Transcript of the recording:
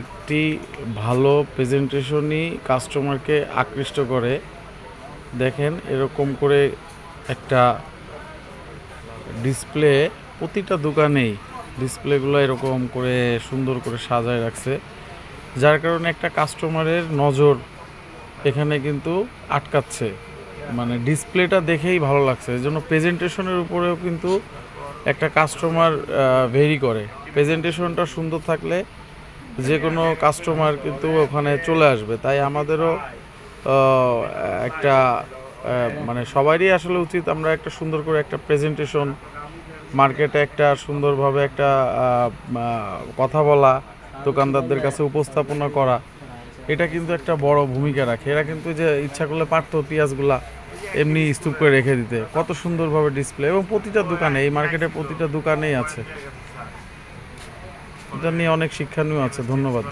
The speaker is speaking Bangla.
একটি ভালো প্রেজেন্টেশনই কাস্টমারকে আকৃষ্ট করে। দেখেন, এরকম করে একটা ডিসপ্লে প্রতিটা দোকানেই ডিসপ্লেগুলো এরকম করে সুন্দর করে সাজায় রাখছে। যার কারণে একটা কাস্টমারের নজর এখানে কিন্তু আটকাচ্ছে। মানে ডিসপ্লেটা দেখেই ভালো লাগছে। এই জন্য প্রেজেন্টেশনের উপরেও কিন্তু একটা কাস্টমার ভেরি করে। প্রেজেন্টেশনটা সুন্দর থাকলে যে কোনো কাস্টমার কিন্তু ওখানে চলে আসবে। তাই আমাদেরও একটা মানে সবারই আসলে উচিত আমরা একটা সুন্দর করে একটা প্রেজেন্টেশন মার্কেটে একটা সুন্দরভাবে একটা কথা বলা, দোকানদারদের কাছে উপস্থাপনা করা, এটা কিন্তু একটা বড় ভূমিকা রাখে। এরা কিন্তু যে ইচ্ছা করলে পারতো পেঁয়াজগুলা এমনি স্তূপ করে রেখে দিতে। কত সুন্দরভাবে ডিসপ্লে এবং প্রতিটা দোকানে, এই মার্কেটে প্রতিটা দোকানেই আছে। এটা নিয়ে অনেক শিক্ষণীয় আছে ধন্যবাদ।